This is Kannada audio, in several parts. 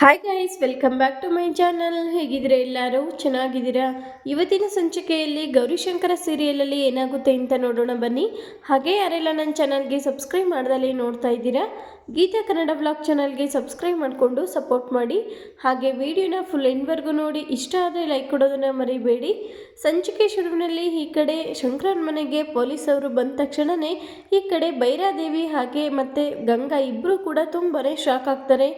Hi guys welcome back to my channel ಹೇಗಿದ್ದೀರಾ ಎಲ್ಲರೂ? ಚೆನ್ನಾಗಿದ್ದೀರಾ? ಇವತ್ತಿನ ಸಂಚಿಕೆಯಲ್ಲಿ ಗೌರಿಶಂಕರ ಸೀರಿಯಲಲ್ಲಿ ಏನಾಗುತ್ತೆ ಅಂತ ನೋಡೋಣ ಬನ್ನಿ. ಹಾಗೆ ಯಾರೆಲ್ಲ ನನ್ನ ಚಾನಲ್ಗೆ ಸಬ್ಸ್ಕ್ರೈಬ್ ಮಾಡ್ದಲ್ಲಿ ನೋಡ್ತಾ ಇದ್ದೀರಾ, ಗೀತಾ ಕನ್ನಡ ಬ್ಲಾಗ್ ಚಾನಲ್ಗೆ ಸಬ್ಸ್ಕ್ರೈಬ್ ಮಾಡಿಕೊಂಡು ಸಪೋರ್ಟ್ ಮಾಡಿ. ಹಾಗೆ ವಿಡಿಯೋನ ಫುಲ್ ಎಂಡ್ವರೆಗೂ ನೋಡಿ, ಇಷ್ಟ ಆದರೆ ಲೈಕ್ ಕೊಡೋದನ್ನು ಮರಿಬೇಡಿ. ಸಂಚಿಕೆ ಶುರುವಿನಲ್ಲಿ ಈ ಕಡೆ ಶಂಕರನ ಮನೆಗೆ ಪೊಲೀಸವರು ಬಂದ ತಕ್ಷಣವೇ ಈ ಕಡೆ ಭೈರಾದೇವಿ ಹಾಗೆ ಮತ್ತು ಗಂಗಾ ಇಬ್ಬರು ಕೂಡ ತುಂಬಾ ಶಾಕ್ ಆಗ್ತಾರೆ.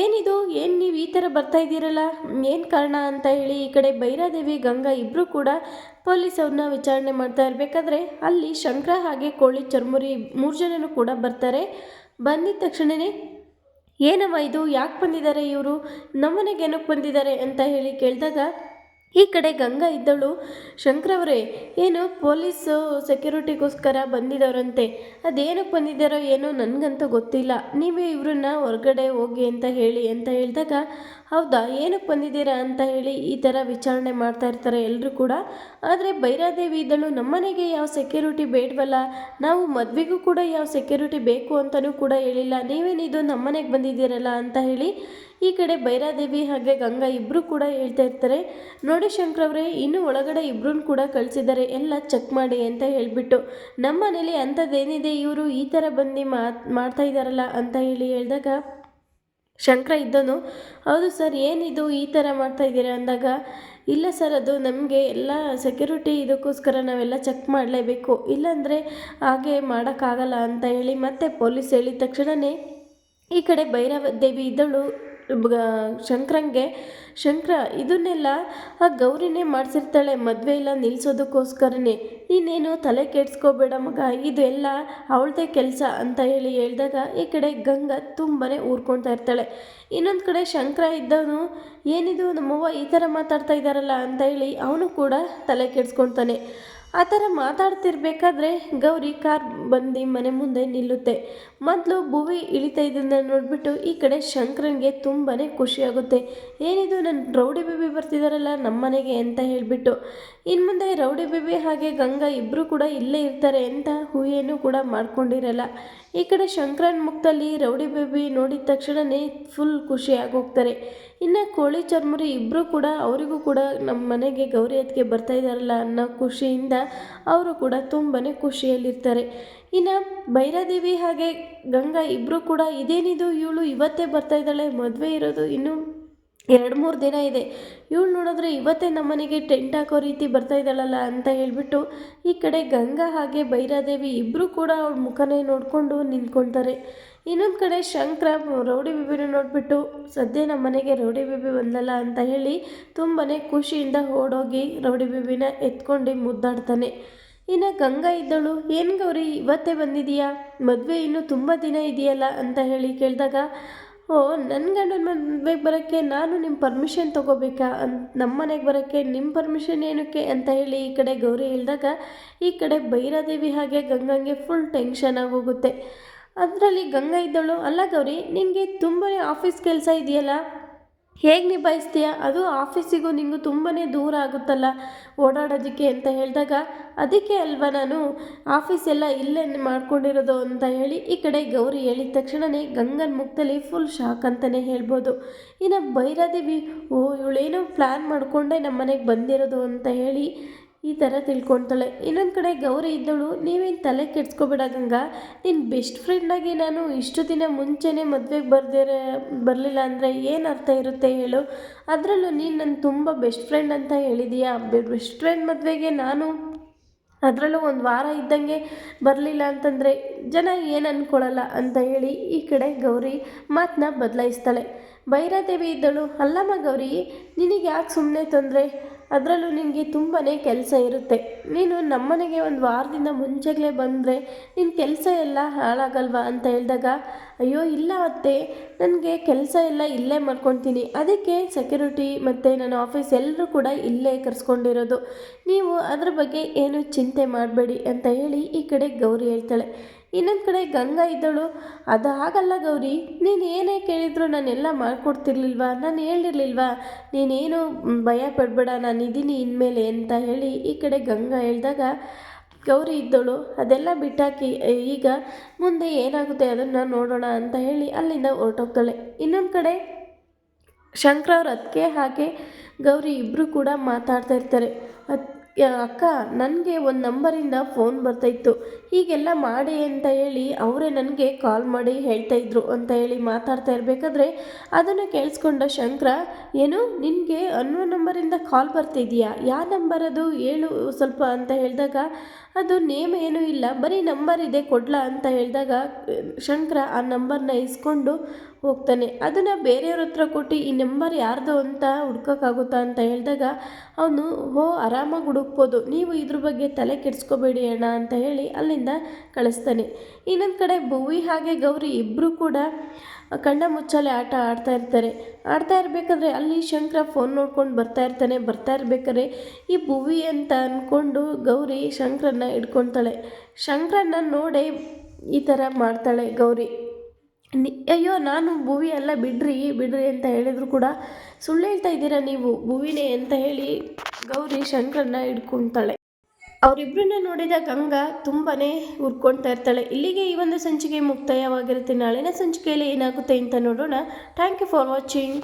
ಏನಿದು? ಏನು ನೀವು ಈ ಥರ ಬರ್ತಾ ಇದ್ದೀರಲ್ಲ? ಏನು ಕಾರಣ ಅಂತ ಹೇಳಿ ಈ ಕಡೆ ಭೈರಾದೇವಿ ಗಂಗಾ ಇಬ್ಬರು ಕೂಡ ಪೊಲೀಸ್ ಅವ್ರನ್ನ ವಿಚಾರಣೆ ಮಾಡ್ತಾ ಇರಬೇಕಾದ್ರೆ ಅಲ್ಲಿ ಶಂಕರ ಹಾಗೆ ಕೋಳಿ ಚರ್ಮುರಿ ಮೂರು ಜನರು ಕೂಡ ಬರ್ತಾರೆ. ಬಂದಿದ ತಕ್ಷಣವೇ ಏನಮ್ಮ ಇದು? ಯಾಕೆ ಬಂದಿದ್ದಾರೆ ಇವರು? ನಮ್ಮನೆಗೆ ಏನಕ್ಕೆ ಬಂದಿದ್ದಾರೆ ಅಂತ ಹೇಳಿ ಕೇಳಿದಾಗ ಈ ಕಡೆ ಗಂಗಾ ಇದ್ದಳು. ಶಂಕರವರೇ ಏನು ಪೊಲೀಸು ಸೆಕ್ಯೂರಿಟಿಗೋಸ್ಕರ ಬಂದಿದ್ದಾರಂತೆ ಅದೇನಕ್ಕೆ ಬಂದಿದ್ದಾರೋ ಏನೋ ನನಗಂತೂ ಗೊತ್ತಿಲ್ಲ. ನೀವೇ ಇವ್ರನ್ನ ಹೊರಗಡೆ ಹೋಗಿ ಅಂತ ಹೇಳಿ ಅಂತ ಹೇಳಿದಾಗ, ಹೌದಾ ಏನಕ್ಕೆ ಬಂದಿದ್ದೀರಾ ಅಂತ ಹೇಳಿ ಈ ಥರ ವಿಚಾರಣೆ ಮಾಡ್ತಾ ಇರ್ತಾರೆ ಎಲ್ಲರೂ ಕೂಡ. ಆದರೆ ಬೈರಾದೇವಿ ಇದ್ದಳು, ನಮ್ಮನೆಗೆ ಯಾವ ಸೆಕ್ಯೂರಿಟಿ ಬೇಡವಲ್ಲ? ನಾವು ಮದುವೆಗೂ ಕೂಡ ಯಾವ ಸೆಕ್ಯೂರಿಟಿ ಬೇಕು ಅಂತಲೂ ಕೂಡ ಹೇಳಿಲ್ಲ. ನೀವೇನಿದು ನಮ್ಮನೆಗೆ ಬಂದಿದ್ದೀರಲ್ಲ ಅಂತ ಹೇಳಿ ಈ ಕಡೆ ಭೈರಾದೇವಿ ಹಾಗೆ ಗಂಗಾ ಇಬ್ಬರು ಕೂಡ ಹೇಳ್ತಾ ಇರ್ತಾರೆ. ನೋಡಿ ಅವರೇ, ಇನ್ನು ಒಳಗಡೆ ಇಬ್ಬರನ್ನ ಕೂಡ ಕಳಿಸಿದ್ದಾರೆ. ಎಲ್ಲ ಚೆಕ್ ಮಾಡಿ ಅಂತ ಹೇಳಿಬಿಟ್ಟು. ನಮ್ಮ ಮನೇಲಿ ಅಂಥದ್ದೇನಿದೆ ಇವರು? ಈ ಥರ ಬಂದು ಮಾಡ್ತಾ ಇದ್ದಾರಲ್ಲ ಅಂತ ಹೇಳಿ ಹೇಳಿದಾಗ ಶಂಕರ ಇದ್ದನು. ಹೌದು ಸರ್, ಏನಿದು ಈ ಥರ ಮಾಡ್ತಾ ಇದ್ದೀರಾ ಅಂದಾಗ? ಇಲ್ಲ ಸರ್, ಅದು ನಮಗೆ ಎಲ್ಲ ಸೆಕ್ಯೂರಿಟಿ ಇದಕ್ಕೋಸ್ಕರ ನಾವೆಲ್ಲ ಚೆಕ್ ಮಾಡಲೇಬೇಕು. ಇಲ್ಲಾಂದರೆ ಹಾಗೆ ಮಾಡೋಕ್ಕಾಗಲ್ಲ ಅಂತ ಹೇಳಿ ಮತ್ತೆ ಪೊಲೀಸ್ ಹೇಳಿದ ತಕ್ಷಣವೇ ಈ ಕಡೆ ಭೈರವ ದೇವಿ ಇದ್ದಳು. ಶಂಕರಂಗೆ, ಶಂಕರ, ಇದನ್ನೆಲ್ಲ ಆ ಗೌರಿನೇ ಮಾಡಿಸಿರ್ತಾಳೆ, ಮದುವೆ ಇಲ್ಲ ನಿಲ್ಲಿಸೋದಕ್ಕೋಸ್ಕರನೇ ನೀನೇನು ತಲೆ ಕೆಡ್ಸ್ಕೋಬೇಡ ಮಗ, ಇದೆಲ್ಲ ಅವಳದೇ ಕೆಲಸ ಅಂತ ಹೇಳಿ ಹೇಳಿದಾಗ ಈ ಕಡೆ ಗಂಗಾ ತುಂಬಾ ಊರ್ಕೊಳ್ತಾ ಇರ್ತಾಳೆ. ಇನ್ನೊಂದು ಕಡೆ ಶಂಕರ ಇದ್ದವನು, ಏನಿದು ನಮ್ಮವ್ವ ಈ ಥರ ಮಾತಾಡ್ತಾ ಇದ್ದಾರಲ್ಲ ಅಂತ ಹೇಳಿ ಅವನು ಕೂಡ ತಲೆ ಕೆಡ್ಸ್ಕೊಳ್ತಾನೆ. ಆ ಥರ ಮಾತಾಡ್ತಿರ್ಬೇಕಾದ್ರೆ ಗೌರಿ ಕಾರ್ ಬಂದು ಮನೆ ಮುಂದೆ ನಿಲ್ಲುತ್ತೆ. ಮೊದಲು ಭುವಿ ಇಳಿತಾ ಇದ್ದನ್ನ ನೋಡಿಬಿಟ್ಟು ಈ ಕಡೆ ಶಂಕರನ್ಗೆ ತುಂಬಾ ಖುಷಿಯಾಗುತ್ತೆ. ಏನಿದು ನನ್ನ ರೌಡಿ ಬೇಬಿ ಬರ್ತಿದಾರಲ್ಲ ನಮ್ಮ ಮನೆಗೆ ಅಂತ ಹೇಳಿಬಿಟ್ಟು. ಇನ್ನು ಮುಂದೆ ರೌಡಿ ಬೇಬಿ ಹಾಗೆ ಗಂಗಾ ಇಬ್ಬರು ಕೂಡ ಇಲ್ಲೇ ಇರ್ತಾರೆ ಅಂತ ಹೂಯೇನು ಕೂಡ ಮಾಡ್ಕೊಂಡಿರಲ್ಲ. ಈ ಕಡೆ ಶಂಕರನ್ ಮುಖದಲ್ಲಿ ರೌಡಿ ಬೇಬಿ ನೋಡಿದ ತಕ್ಷಣವೇ ಫುಲ್ ಖುಷಿಯಾಗಿ ಹೋಗ್ತಾರೆ ಇನ್ನು ಕೋಳಿ ಚರ್ಮುರಿ ಇಬ್ಬರು ಕೂಡ ಅವರಿಗೂ ಕೂಡ ನಮ್ಮ ಮನೆಗೆ ಗೌರಿ ಅದಕ್ಕೆ ಬರ್ತಾ ಇದ್ದಾರಲ್ಲ ಅನ್ನೋ ಖುಷಿಯಿಂದ ಅವರು ಕೂಡ ತುಂಬಾ ಖುಷಿಯಲ್ಲಿರ್ತಾರೆ. ಇನ್ನು ಭೈರಾದೇವಿ ಹಾಗೆ ಗಂಗಾ ಇಬ್ಬರು ಕೂಡ ಇದೇನಿದು ಇವಳು ಇವತ್ತೇ ಬರ್ತಾ ಇದ್ದಾಳೆ, ಮದುವೆ ಇರೋದು ಇನ್ನು ಎರಡು ಮೂರು ದಿನ ಇದೆ. ಇವಳು ನೋಡಿದ್ರೆ ಇವತ್ತೇ ನಮ್ಮನೆಗೆ ಟೆಂಟ್ ಹಾಕೋ ರೀತಿ ಬರ್ತಾ ಇದ್ದಾಳಲ್ಲ ಅಂತ ಹೇಳಿಬಿಟ್ಟು ಈ ಕಡೆ ಗಂಗಾ ಹಾಗೆ ಭೈರಾದೇವಿ ಇಬ್ಬರೂ ಕೂಡ ಅವಳ ಮುಖನೇ ನೋಡಿಕೊಂಡು ನಿಂತ್ಕೊಳ್ತಾರೆ ಇನ್ನೊಂದು ಕಡೆ ಶಂಕರ ರೌಡಿ ಬೇಬಿನ ನೋಡಿಬಿಟ್ಟು, ಸದ್ಯ ನಮ್ಮ ಮನೆಗೆ ರೌಡಿ ಬಿಬಿ ಬಂದಲ್ಲ ಅಂತ ಹೇಳಿ ತುಂಬಾ ಖುಷಿಯಿಂದ ಓಡೋಗಿ ರೌಡಿ ಬಿಬಿನ ಎತ್ಕೊಂಡು ಮುದ್ದಾಡ್ತಾನೆ. ಇನ್ನು ಗಂಗಾ ಇದ್ದಳು, ಏನು ಗೌರಿ, ಇವತ್ತೇ ಬಂದಿದೆಯಾ? ಮದುವೆ ಇನ್ನೂ ತುಂಬ ದಿನ ಇದೆಯಲ್ಲ? ಅಂತ ಹೇಳಿ ಕೇಳಿದಾಗ ಓ ನನ್ನ ಗಂಡನ ಮದುವೆಗೆ ಬರೋಕ್ಕೆ ನಾನು ನಿಮ್ಮ ಪರ್ಮಿಷನ್ ತೊಗೋಬೇಕಾ? ಅಂತ ನಮ್ಮ ಮನೆಗೆ ಬರೋಕ್ಕೆ ನಿಮ್ಮ ಪರ್ಮಿಷನ್ ಏನಕ್ಕೆ ಅಂತ ಹೇಳಿ ಈ ಕಡೆ ಗೌರಿ ಹೇಳಿದಾಗ, ಈ ಕಡೆ ಭೈರಾದೇವಿ ಹಾಗೆ ಗಂಗಂಗೆ ಫುಲ್ ಟೆನ್ಷನ್ ಆಗೋಗುತ್ತೆ ಅದರಲ್ಲಿ ಗಂಗಾ ಇದ್ದಳು. ಅಲ್ಲ ಗೌರಿ ನಿನಗೆ ತುಂಬನೇ ಆಫೀಸ್ ಕೆಲಸ ಇದೆಯಲ್ಲ? ಹೇಗೆ ನಿಭಾಯಿಸ್ತೀಯ? ಅದು ಆಫೀಸಿಗೂ ನಿಂಗೂ ತುಂಬಾ ದೂರ ಆಗುತ್ತಲ್ಲ ಓಡಾಡೋದಕ್ಕೆ ಅಂತ ಹೇಳಿದಾಗ, ಅದಕ್ಕೆ ಅಲ್ವಾ ನಾನು ಆಫೀಸ್ ಎಲ್ಲ ಇಲ್ಲೇ ಮಾಡ್ಕೊಂಡಿರೋದು? ಅಂತ ಹೇಳಿ ಈ ಕಡೆ ಗೌರಿ ಹೇಳಿದ ತಕ್ಷಣವೇ ಗಂಗನ ಮುಖದಲ್ಲಿ ಫುಲ್ ಶಾಕ್ ಅಂತಲೇ ಹೇಳ್ಬೋದು. ಇನ್ನು ಭೈರದೇವಿ, ಓ, ಇವಳೇನೋ ಪ್ಲ್ಯಾನ್ ಮಾಡಿಕೊಂಡೇ ನಮ್ಮ ಮನೆಗೆ ಬಂದಿರೋದು ಅಂತ ಹೇಳಿ ಈ ಥರ ತಿಳ್ಕೊತಾಳೆ ಇನ್ನೊಂದು ಕಡೆ ಗೌರಿ ಇದ್ದಳು, ನೀವೇನು ತಲೆ ಕೆಡ್ಸ್ಕೊಬೇಡ ಗಂಗಾ. ನಿನ್ನ ಬೆಸ್ಟ್ ಫ್ರೆಂಡಾಗಿ ನಾನು ಇಷ್ಟು ದಿನ ಮುಂಚೆನೇ ಮದುವೆಗೆ ಬರ್ದಿರ, ಬರಲಿಲ್ಲ ಅಂದರೆ ಏನು ಅರ್ಥ ಇರುತ್ತೆ ಹೇಳು. ಅದರಲ್ಲೂ ನೀನು ನನ್ನ ತುಂಬ ಬೆಸ್ಟ್ ಫ್ರೆಂಡ್ ಅಂತ ಹೇಳಿದೀಯಾ? ಬೆಸ್ಟ್ ಫ್ರೆಂಡ್ ಮದುವೆಗೆ ನಾನು ಅದರಲ್ಲೂ ಒಂದು ವಾರ ಇದ್ದಂಗೆ ಬರಲಿಲ್ಲ ಅಂತಂದರೆ ಜನ ಏನು ಅಂದ್ಕೊಳ್ಳಲ್ಲ ಅಂತ ಹೇಳಿ ಈ ಕಡೆ ಗೌರಿ ಮಾತನ್ನ ಬದಲಾಯಿಸ್ತಾಳೆ. ಭೈರಾದೇವಿ ಇದ್ದಳು, ಅಲ್ಲಮ್ಮ ಗೌರಿ, ನಿನಗೆ ಯಾಕೆ ಸುಮ್ಮನೆ ತೊಂದರೆ? ಅದರಲ್ಲೂ ನಿನಗೆ ತುಂಬಾ ಕೆಲಸ ಇರುತ್ತೆ. ನೀನು ನಮ್ಮನೆಗೆ ಒಂದು ವಾರದಿಂದ ಮುಂಚೆಗಲೇ ಬಂದರೆ ನಿನ್ನ ಕೆಲಸ ಎಲ್ಲ ಹಾಳಾಗಲ್ವಾ ಅಂತ ಹೇಳಿದಾಗ, ಅಯ್ಯೋ, ಇಲ್ಲ ಅತ್ತೆ, ನನಗೆ ಕೆಲಸ ಎಲ್ಲ ಇಲ್ಲೇ ಮಾಡ್ಕೊತೀನಿ. ಅದಕ್ಕೆ ಸೆಕ್ಯೂರಿಟಿ ಮತ್ತು ನನ್ನ ಆಫೀಸ್ ಎಲ್ಲರೂ ಕೂಡ ಇಲ್ಲೇ ಕರೆಸ್ಕೊಂಡಿರೋದು. ನೀವು ಅದ್ರ ಬಗ್ಗೆ ಏನು ಚಿಂತೆ ಮಾಡಬೇಡಿ ಅಂತ ಹೇಳಿ ಈ ಕಡೆ ಗೌರಿ ಹೇಳ್ತಾಳೆ. ಇನ್ನೊಂದು ಕಡೆ ಗಂಗಾ ಇದ್ದಳು. ಅದು ಆಗಲ್ಲ ಗೌರಿ, ನೀನು ಏನೇ ಕೇಳಿದ್ರು ನಾನೆಲ್ಲ ಮಾಡಿಕೊಡ್ತಿರ್ಲಿಲ್ವಾ? ನಾನು ಹೇಳಿರ್ಲಿಲ್ವಾ ನೀನೇನು ಭಯ ಪಡಬೇಡ, ನಾನು ಇದ್ದೀನಿ ಇನ್ಮೇಲೆ ಅಂತ ಹೇಳಿ ಈ ಕಡೆ ಗಂಗಾ ಹೇಳಿದಾಗ ಗೌರಿ ಇದ್ದಳು. ಅದೆಲ್ಲ ಬಿಟ್ಟಾಕಿ ಈಗ ಮುಂದೆ ಏನಾಗುತ್ತೆ ಅದನ್ನು ನೋಡೋಣ ಅಂತ ಹೇಳಿ ಅಲ್ಲಿಂದ ಹೊರಟೋಗ್ತಾಳೆ. ಇನ್ನೊಂದು ಕಡೆ ಶಂಕರ ಅವ್ರ ಅದಕ್ಕೆ ಹಾಗೆ ಗೌರಿ ಇಬ್ಬರು ಕೂಡ ಮಾತಾಡ್ತಾ ಇರ್ತಾರೆ. ಯಾ- ಅಕ್ಕ, ನನಗೆ ಒಂದು ನಂಬರಿಂದ ಫೋನ್ ಬರ್ತಾಯಿತ್ತು ಹೀಗೆಲ್ಲ ಮಾಡಿ ಅಂತ ಹೇಳಿ ಅವರೇ ನನಗೆ ಕಾಲ್ ಮಾಡಿ ಹೇಳ್ತಾಯಿದ್ರು ಅಂತ ಹೇಳಿ ಮಾತಾಡ್ತಾ ಇರಬೇಕಾದ್ರೆ ಅದನ್ನು ಕೇಳಿಸ್ಕೊಂಡ ಶಂಕರ, ಏನು, ನಿನಗೆ ಅನ್ನೋ ನಂಬರಿಂದ ಕಾಲ್ ಬರ್ತಿದೆಯಾ ಯಾವ ನಂಬರ್ ಅದು? ಹೇಳು ಸ್ವಲ್ಪ ಅಂತ ಹೇಳಿದಾಗ ಅದು ನೇಮ್ ಏನೂ ಇಲ್ಲ. ಬರೀ ನಂಬರ್ ಇದೆ, ಕೊಡ್ಲ ಅಂತ ಹೇಳಿದಾಗ, ಶಂಕರ ಆ ನಂಬರ್ನ ಇಸ್ಕೊಂಡು ಹೋಗ್ತಾನೆ. ಅದನ್ನು ಬೇರೆಯವ್ರ ಹತ್ರ ಕೊಟ್ಟು, ಈ ನಂಬರ್ ಯಾರ್ದು ಅಂತ ಹುಡ್ಕೋಕ್ಕಾಗುತ್ತಾ ಅಂತ ಹೇಳಿದಾಗ, ಅವನು, ಹೋ, ಆರಾಮಾಗಿ ಹುಡುಕ್ಬೋದು. ನೀವು ಇದ್ರ ಬಗ್ಗೆ ತಲೆ ಕೆಡಿಸ್ಕೋಬೇಡಿ ಅಣ್ಣ ಅಂತ ಹೇಳಿ ಅಲ್ಲಿಂದ ಕಳಿಸ್ತಾನೆ. ಇನ್ನೊಂದು ಕಡೆ ಭುವಿ ಹಾಗೆ ಗೌರಿ ಇಬ್ಬರೂ ಕೂಡ ಕಣ್ಣ ಮುಚ್ಚಾಲೆ ಆಟ ಆಡ್ತಾ ಇರ್ತಾರೆ. ಆಡ್ತಾ ಇರಬೇಕಾದ್ರೆ ಅಲ್ಲಿ ಶಂಕರ ಫೋನ್ ನೋಡ್ಕೊಂಡು ಬರ್ತಾ ಇರ್ತಾನೆ. ಬರ್ತಾ ಇರ್ಬೇಕಾದ್ರೆ ಈ ಭುವಿ ಅಂತ ಅಂದ್ಕೊಂಡು ಗೌರಿ ಶಂಕರನ್ನ ಹಿಡ್ಕೊತಾಳೆ ಶಂಕರನ್ನ ನೋಡಿ ಈ ಥರ ಮಾಡ್ತಾಳೆ ಗೌರಿ. ಅಯ್ಯೋ, ನಾನು ಭುವಿ ಅಲ್ಲ ಬಿಡ್ರಿ ಬಿಡ್ರಿ ಅಂತ ಹೇಳಿದ್ರು ಕೂಡ ಸುಳ್ಳು ಹೇಳ್ತಾ ಇದ್ದೀರಾ ನೀವು? ಭುವಿನೇ ಅಂತ ಹೇಳಿ ಗೌರಿ ಶಂಕರನ್ನ ಹಿಡ್ಕೊತಾಳೆ ಅವರಿಬ್ಬರನ್ನ ನೋಡಿದ ಗಂಗಾ ತುಂಬಾ ಉರ್ಕೊಳ್ತಾ ಇರ್ತಾಳೆ. ಇಲ್ಲಿಗೆ ಈ ಒಂದು ಸಂಚಿಕೆ ಮುಕ್ತಾಯವಾಗಿರುತ್ತೆ. ನಾಳಿನ ಸಂಚಿಕೆಯಲ್ಲಿ ಏನಾಗುತ್ತೆ ಅಂತ ನೋಡೋಣ. Thank you for watching